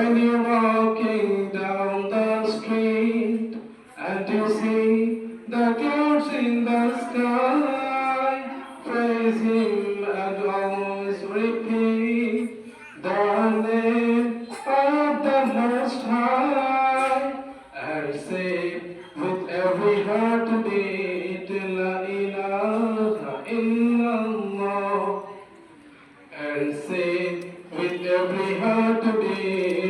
When you're walking down the street and you see the clouds in the sky, praise Him and always repeat the name of the Most High and say with every heartbeat, La ilaha illallah, and say with every heartbeat.